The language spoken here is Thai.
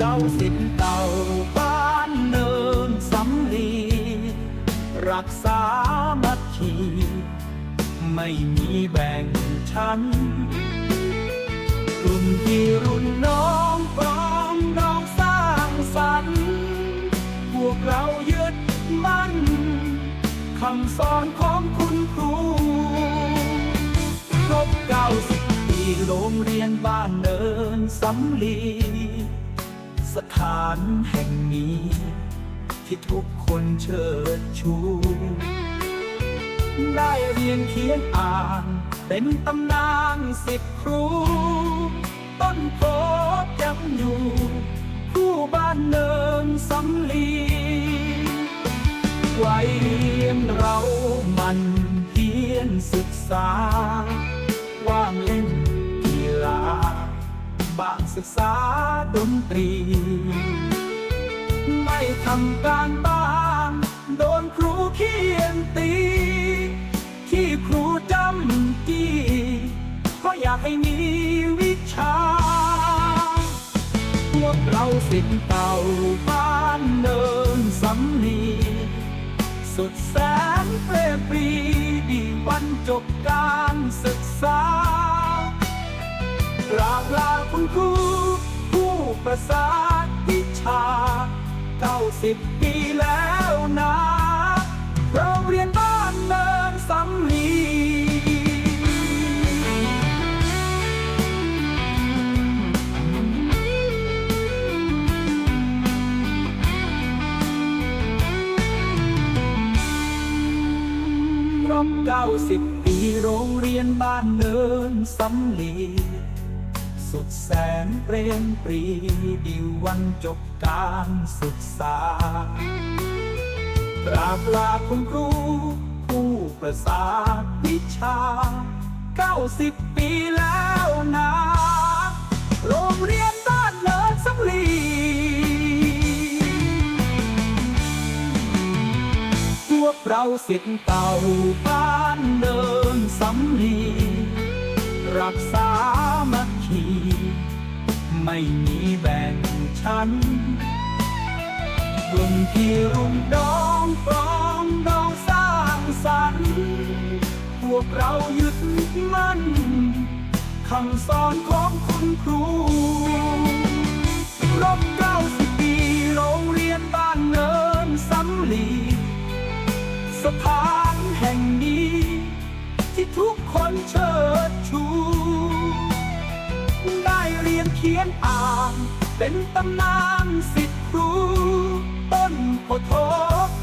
สิทธิ์เก่าบ้านเนินสำลี รักษามัคคี ไม่มีแบ่งชั้นรุ่นพี่รุ่นน้องพร้อมน้องสร้างสรรค์พวกเรายึดมั่นคำสอนของคุณครูครบเก้าสิบปีโรงเรียนบ้านเนินสำลี สถานแห่งนี้ ที่ทุกคนเชิดชู ได้เรียนเขียนอ่าน เป็นตำนานสิบครู ต้นโพยังอยู่คู่บ้านเนินสำลีไว้เรียนเรามันเพียรศึกษา ศึกษาดนตรี ไม่ทำการบ้านโดนครูเขียนตี ที่ครูจำจี้เพราอยากให้มีวิชา พวกเราสิทธิ์เก่าบ้านเนินสำลีสุดแสนเปรปรีดีวันจบการศึกษา กราบลาคุณครูผู้ประสานวิชาเก้าสิบปีแล้วนะโรงเรียนบ้านเนินสำลีครบเก้าสิบปีโรงเรียนบ้านเนินสำลี สุดแสนเปรมปรีดีวันจบการศึกษากราบลาคุณครู ผู้ประสาทวิชาเก้าสิบปีแล้วนะโรงเรียนบ้านเนินสำลีพวกเราสิทธิ์เก่าบ้านเดินสำลีรักษา ไม่มีแบ่งชั้นรุ่นพี่รุ่นน้องพร้อมน้องสร้างสรรค์พวกเรายึดมั่นคำสอนของคุณครูรบเก้าสิบปีโรงเรียนบ้านเนินสำลีสถานแห่งนี้ ที่ทุกคนเชิดชู ยนเขียนอ่าน เป็นตำนานสิทธิครูต้นโพธิ์